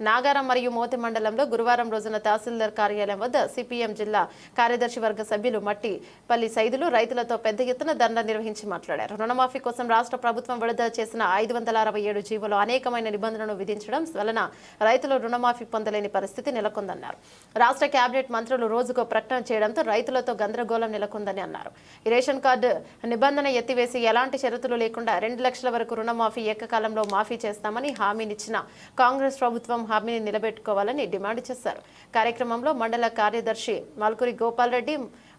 నాగారం మరియు మోతి మండలంలో గురువారం రోజున తహసీల్దార్ కార్యాలయం వద్ద సిపిఎం జిల్లా కార్యదర్శి వర్గ సభ్యులు మట్టిపల్లి సైదులు రైతులతో పెద్ద ఎత్తున ధర్నా నిర్వహించి మాట్లాడారు. రుణమాఫీ కోసం రాష్ట్ర ప్రభుత్వం విడుదల చేసిన ఐదు వందల అరవై ఏడు జీవోలో అనేకమైన నిబంధనలు విధించడం వలన రైతులు రుణమాఫీ పొందలేని పరిస్థితి నెలకొందన్నారు. రాష్ట్ర కేబినెట్ మంత్రులు రోజుకో ప్రకటన చేయడంతో రైతులతో గందరగోళం నెలకొందని అన్నారు. రేషన్ కార్డు నిబంధన ఎత్తివేసి ఎలాంటి షరతులు లేకుండా రెండు లక్షల వరకు రుణమాఫీ ఏకకాలంలో మాఫీ చేస్తామని హామీనిచ్చిన కాంగ్రెస్ ప్రభుత్వం హామీని నిలబెట్టుకోవాలని డిమాండ్ చేశారు. కార్యక్రమంలో మండల కార్యదర్శి మల్కురి గోపాల్రెడ్డి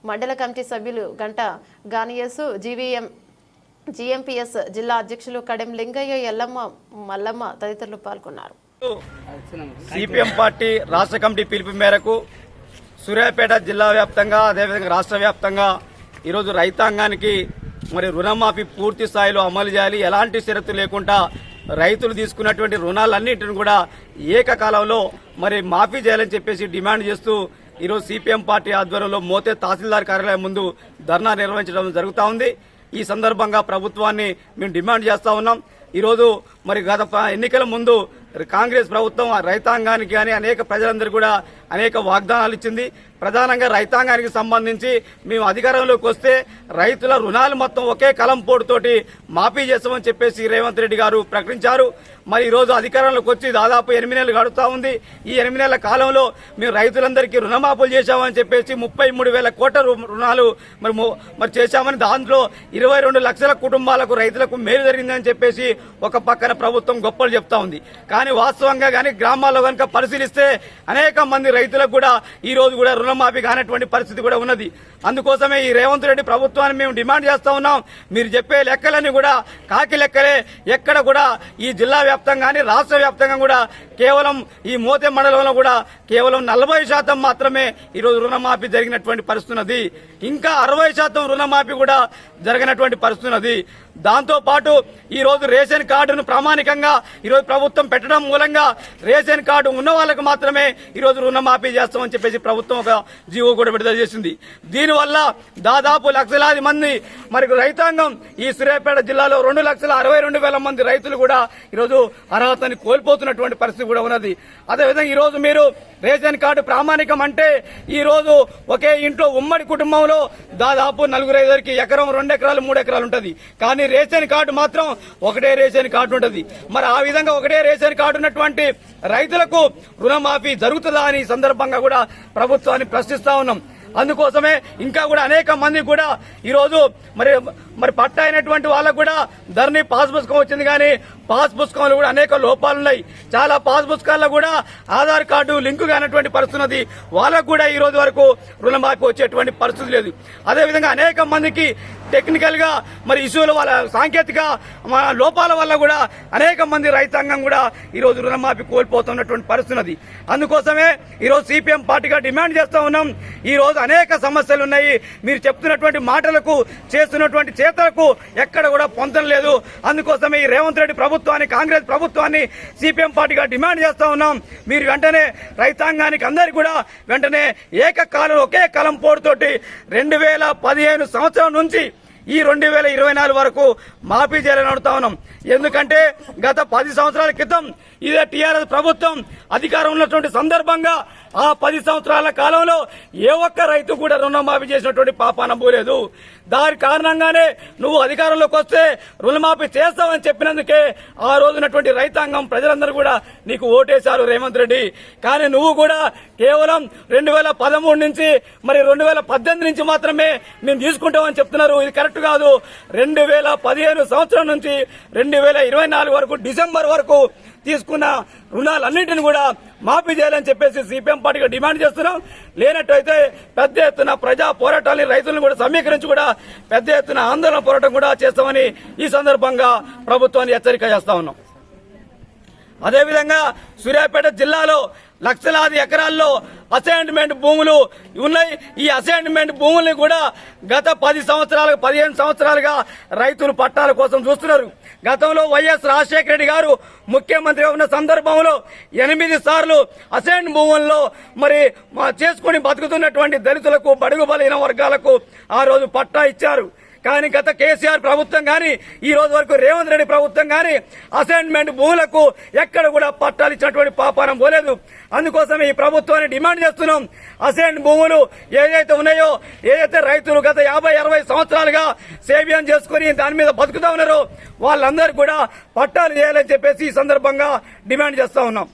మండల కమిటీ సభ్యులు గంట గానియసు జీవీఎం జీఎంపీఎస్ జిల్లా అధ్యక్షులు కడెం లింగయ్య ఎల్లమ్మ మల్లమ్మ తదితరులు పాల్గొన్నారు. సిపిఎం పార్టీ రాష్ట్ర కమిటీ పిలుపు మేరకు సూర్యాపేట జిల్లా వ్యాప్తంగా అదేవిధంగా రాష్ట్ర వ్యాప్తంగా ఈరోజు రైతాంగానికి మరి రుణమాఫీ పూర్తి స్థాయిలో అమలు చేయాలి. ఎలాంటి షరతు లేకుండా రైతులు తీసుకున్నటువంటి రుణాలన్నింటిని కూడా ఏకకాలంలో మరి మాఫీ చేయాలని చెప్పేసి డిమాండ్ చేస్తూ ఈరోజు సిపిఎం పార్టీ ఆధ్వర్యంలో మోతే తహసీల్దార్ కార్యాలయం ముందు ధర్నా నిర్వహించడం జరుగుతూ ఉంది. ఈ సందర్భంగా ప్రభుత్వాన్ని మేము డిమాండ్ చేస్తా ఉన్నాం. ఈరోజు మరి గత ఎన్నికల ముందు కాంగ్రెస్ ప్రభుత్వం ఆ రైతాంగానికి కానీ అనేక ప్రజలందరూ కూడా అనేక వాగ్దానాలు ఇచ్చింది. ప్రధానంగా రైతాంగానికి సంబంధించి మేము అధికారంలోకి వస్తే రైతుల రుణాలు మొత్తం ఒకే కలం పోటుతోటి మాఫీ చేస్తామని చెప్పేసి రేవంత్ రెడ్డి గారు ప్రకటించారు. మరి ఈరోజు అధికారంలోకి వచ్చి దాదాపు ఎనిమిది నెలలు గడుతూ ఉంది. ఈ ఎనిమిది నెలల కాలంలో మేము రైతులందరికీ రుణమాఫీలు చేశామని చెప్పేసి ముప్పై మూడు వేల కోట్ల రు- రుణాలు మరి మరి చేశామని దాంట్లో ఇరవై రెండు లక్షల కుటుంబాలకు రైతులకు మేలు జరిగిందని చెప్పేసి ఒక పక్కన ప్రభుత్వం గొప్పలు చెప్తా ఉంది. కానీ వాస్తవంగా కానీ గ్రామాల్లో కనుక పరిశీలిస్తే అనేక మంది రైతులకు కూడా ఈ రోజు కూడా రుణమాఫీ కానటువంటి పరిస్థితి కూడా ఉన్నది. అందుకోసమే ఈ రేవంత్ రెడ్డి ప్రభుత్వాన్ని మేము డిమాండ్ చేస్తా ఉన్నాం. మీరు చెప్పే లెక్కలన్నీ కూడా కాకి లెక్కలే. ఎక్కడ కూడా ఈ జిల్లా వ్యాప్తంగా కానీ రాష్ట్ర వ్యాప్తంగా కూడా కేవలం ఈ మోతే మండలంలో కూడా కేవలం నలభై శాతం మాత్రమే ఈరోజు రుణమాఫీ జరిగినటువంటి పరిస్థితున్నది ఇంకా అరవై శాతం రుణమాఫీ కూడా జరిగినటువంటి పరిస్థితున్నది దాంతోపాటు దాంతో పాటు ఈ రోజు రేషన్ కార్డును ప్రామాణికంగా ఈరోజు ప్రభుత్వం పెట్టడం మూలంగా రేషన్ కార్డు ఉన్న వాళ్ళకు మాత్రమే ఈరోజు రుణమాఫీ చేస్తామని చెప్పేసి ప్రభుత్వం ఒక జీవో కూడా విడుదల చేసింది. దీనివల్ల దాదాపు లక్షలాది మంది మరి రైతాంగం ఈ సూర్యాపేట జిల్లాలో రెండు లక్షల అరవై రెండు వేల మంది రైతులు కూడా ఈరోజు అర్హతని కోల్పోతున్నటువంటి పరిస్థితి కూడా ఉన్నది. అదేవిధంగా ఈరోజు మీరు రేషన్ కార్డు ప్రామాణికం అంటే ఈరోజు ఒకే ఇంట్లో ఉమ్మడి కుటుంబంలో దాదాపు నలుగురు ఐదుగురికి ఎకరం రెండు ఎకరాలు మూడు ఎకరాలు ఉంటుంది. కానీ రేషన్ కార్డు మాత్రం ఒకటే రేషన్ కార్డు ఉంటుంది. మరి ఆ విధంగా ఒకటే రేషన్ కార్డు ఉన్నటువంటి రైతులకు రుణమాఫీ జరుగుతుందా అని సందర్భంగా కూడా ప్రభుత్వాన్ని ప్రశ్నిస్తా ఉన్నాం. అందుకోసమే ఇంకా కూడా అనేక మంది కూడా ఈరోజు మరి మరి పట్ట అయినటువంటి వాళ్ళకు కూడా ధరణి పాస్ పుస్తకం వచ్చింది కానీ పాస్ పుస్తకంలో కూడా అనేక లోపాలు ఉన్నాయి. చాలా పాస్ పుస్తకాల్లో కూడా ఆధార్ కార్డు లింకు కానటువంటి పరిస్థితి ఉన్నది. వాళ్ళకు కూడా ఈ రోజు వరకు రుణమాఫీ వచ్చేటువంటి పరిస్థితి లేదు. అదేవిధంగా అనేక మందికి టెక్నికల్గా మరి ఇష్యూల వల్ల సాంకేతిక లోపాల వల్ల కూడా అనేక మంది రైతాంగం కూడా ఈరోజు రుణమాఫీ కోల్పోతున్నటువంటి పరిస్థితి అందుకోసమే ఈరోజు సిపిఎం పార్టీగా డిమాండ్ చేస్తా ఉన్నాం. ఈరోజు అనేక సమస్యలు ఉన్నాయి. మీరు చెప్తున్నటువంటి మాటలకు చేస్తున్నటువంటి చేతలకు ఎక్కడ కూడా పొందడం లేదు. అందుకోసమే ఈ రేవంత్ రెడ్డి ప్రభుత్వాన్ని కాంగ్రెస్ ప్రభుత్వాన్ని సిపిఎం పార్టీగా డిమాండ్ చేస్తా ఉన్నాం. మీరు వెంటనే రైతాంగానికి అందరికి కూడా వెంటనే ఏకకాలం ఒకే కలం పోటుతోటి రెండు వేల పదిహేను సంవత్సరం నుంచి ఈ రెండు వేల ఇరవై నాలుగు వరకు మాఫీ చేయాలని అడుగుతా ఉన్నాం. ఎందుకంటే గత పది సంవత్సరాల క్రితం ఇదే టీఆర్ఎస్ ప్రభుత్వం అధికారం ఉన్నటువంటి సందర్భంగా ఆ పది సంవత్సరాల కాలంలో ఏ ఒక్క రైతు కూడా రుణమాఫీ చేసినటువంటి పాపాన పోలేదు దాని కారణంగానే నువ్వు అధికారంలోకి వస్తే రుణమాఫీ చేస్తావని చెప్పినందుకే ఆ రోజునటువంటి రైతాంగం ప్రజలందరూ కూడా నీకు ఓటేశారు రేవంత్ రెడ్డి. కానీ నువ్వు కూడా కేవలం రెండు వేల పదమూడు నుంచి మరి రెండు వేల పద్దెనిమిది నుంచి మాత్రమే మేము తీసుకుంటామని చెప్తున్నారు. ఇది కరెక్ట్ కాదు. రెండు వేల పదిహేను సంవత్సరం నుంచి రెండు వేల ఇరవై నాలుగు వరకు డిసెంబర్ వరకు తీసుకు తీసుకున్న రుణాలన్నింటిని కూడా మాఫీ చేయాలని చెప్పేసి సిపిఎం పార్టీగా డిమాండ్ చేస్తున్నాం. లేనట్టయితే పెద్ద ఎత్తున ప్రజా పోరాటాన్ని రైతులను కూడా సమీకరించి కూడా పెద్ద ఎత్తున ఆందోళన పోరాటం కూడా చేస్తామని ఈ సందర్భంగా ప్రభుత్వాన్ని హెచ్చరిక చేస్తా ఉన్నాం. అదేవిధంగా సూర్యాపేట జిల్లాలో లక్షలాది ఎకరాల్లో అసైన్మెంట్ భూములు ఉన్నాయి. ఈ అసైన్మెంట్ భూముల్ని కూడా గత పది సంవత్సరాలుగా పదిహేను సంవత్సరాలుగా రైతులు పట్టాల కోసం చూస్తున్నారు. గతంలో వైఎస్ రాజశేఖర రెడ్డి గారు ముఖ్యమంత్రి ఉన్న సందర్భంలో ఎనిమిది సార్లు అసైన్ భూముల్లో మరి చేసుకుని బతుకుతున్నటువంటి దళితులకు బడుగు బలైన వర్గాలకు ఆ రోజు పట్టా ఇచ్చారు. కానీ గత కేసీఆర్ ప్రభుత్వం కానీ ఈ రోజు వరకు రేవంత్ రెడ్డి ప్రభుత్వం కానీ అసైన్మెంట్ భూములకు ఎక్కడ కూడా పట్టాలు ఇచ్చినటువంటి పాపానం పోలేదు. అందుకోసం ఈ ప్రభుత్వాన్ని డిమాండ్ చేస్తున్నాం. అసైన్ భూములు ఏదైతే ఉన్నాయో ఏదైతే రైతులు గత యాభై అరవై సంవత్సరాలుగా సేవ్యం చేసుకుని దాని మీద బతుకుతా ఉన్నారో వాళ్ళందరూ కూడా పట్టాలు చేయాలని చెప్పేసి ఈ సందర్భంగా డిమాండ్ చేస్తా ఉన్నాం.